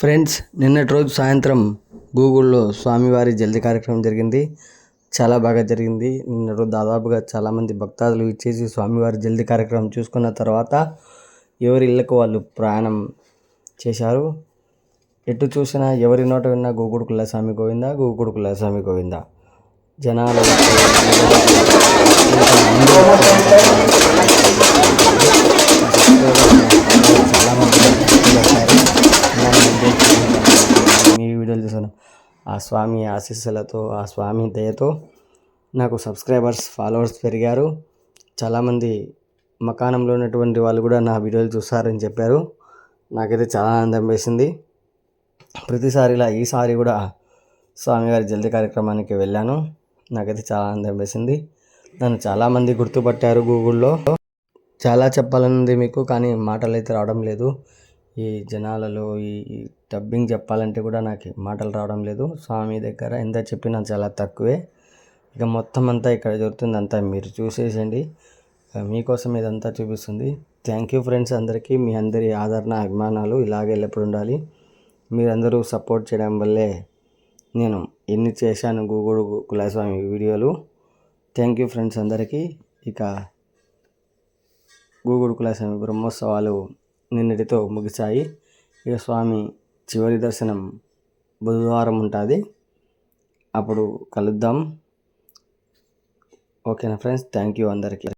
Friends నిన్నటి రోజు సాయంత్రం గూగుల్లో స్వామివారి జల్ది కార్యక్రమం జరిగింది. చాలా బాగా జరిగింది. నిన్న రోజు దాదాపుగా చాలామంది భక్తాదులు ఇచ్చేసి స్వామివారి జల్ది కార్యక్రమం చూసుకున్న తర్వాత ఎవరి ఇళ్ళకు వాళ్ళు ప్రయాణం చేశారు. ఎటు చూసినా ఎవరి నోట విన్నా గూగుడు కులస్వామి గోవింద గూగుడు కులస్వామి గోవింద? జనాలు వీడియోలు చూసాను ఆ స్వామి ఆశీస్సులతో ఆ స్వామి దయతో నాకు సబ్స్క్రైబర్స్ ఫాలోవర్స్ పెరిగారు. చాలామంది మకానంలో ఉన్నటువంటి వాళ్ళు కూడా నా వీడియోలు చూస్తారని చెప్పారు. నాకైతే చాలా ఆనందం వేసింది. ప్రతిసారి ఇలా ఈసారి కూడా స్వామివారి జల్దీ కార్యక్రమానికి వెళ్ళాను. నాకైతే చాలా ఆనందం వేసింది. నన్ను చాలామంది గుర్తుపట్టారు గూగుల్లో. చాలా చెప్పాలనుంది మీకు కానీ మాటలు అయితే రావడం లేదు. ఈ జనాలలో ఈ డబ్బింగ్ చెప్పాలంటే కూడా నాకు మాటలు రావడం లేదు. స్వామి దగ్గర ఎంత చెప్పినా చాలా తక్కువే. ఇక మొత్తం అంతా ఇక్కడ జరుగుతుంది అంతా మీరు చూసేసండి మీకోసం ఇదంతా చూపిస్తుంది. థ్యాంక్ యూ ఫ్రెండ్స్ అందరికీ. మీ అందరి ఆదరణ అభిమానాలు ఇలాగే ఎల్లప్పుడు ఉండాలి. మీరందరూ సపోర్ట్ చేయడం వల్లే నేను ఎన్ని చేశాను గూగుడు కులాస్వామి వీడియోలు. థ్యాంక్ యూ ఫ్రెండ్స్ అందరికీ. ఇక గూగుడు కులాస్వామి బ్రహ్మోత్సవాలు నిన్నటితో ముగిశాయి. ఇక స్వామి చివరి దర్శనం బుధవారం ఉంటుంది. అప్పుడు కలుద్దాం. ఓకేనా ఫ్రెండ్స్? థ్యాంక్ యూ అందరికీ.